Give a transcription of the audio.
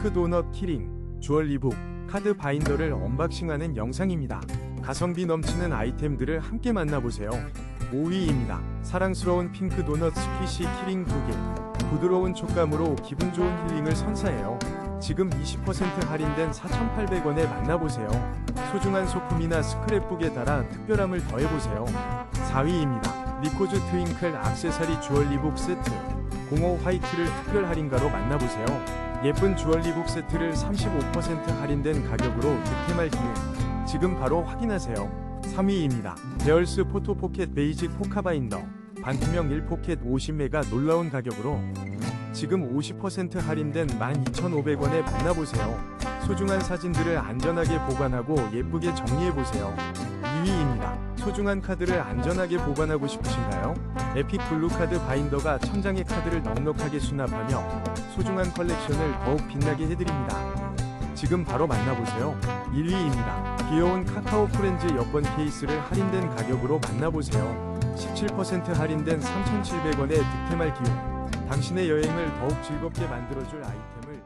핑크 도넛 키링 주얼 리 북 카드 바인더를 언박싱하는 영상입니다. 가성비 넘치는 아이템들을 함께 만나보세요. 5위입니다. 사랑스러운 핑크 도넛 스퀴시 키링 2개. 부드러운 촉감으로 기분 좋은 힐링을 선사해요. 지금 20% 할인된 4,800원에 만나보세요. 소중한 소품이나 스크랩북에 달아 특별함을 더해보세요. 4위입니다. 리코즈 트윙클 악세사리 주얼리북 세트. 05 화이트를 특별 할인가로 만나보세요. 예쁜 주얼리북 세트를 35% 할인된 가격으로 득템할 기회. 지금 바로 확인하세요. 3위입니다. 베얼스 포토 포켓 베이직 포카 바인더. 반투명 1포켓 50메가 놀라운 가격으로 지금 50% 할인된 12,500원에 만나보세요. 소중한 사진들을 안전하게 보관하고 예쁘게 정리해보세요. 2위입니다. 소중한 카드를 안전하게 보관하고 싶으신가요? 에픽 블루 카드 바인더가 천장의 카드를 넉넉하게 수납하며 소중한 컬렉션을 더욱 빛나게 해드립니다. 지금 바로 만나보세요. 1위입니다. 귀여운 카카오 프렌즈 여권 케이스를 할인된 가격으로 만나보세요. 17% 할인된 3,700원에 득템할 기회. 당신의 여행을 더욱 즐겁게 만들어줄 아이템을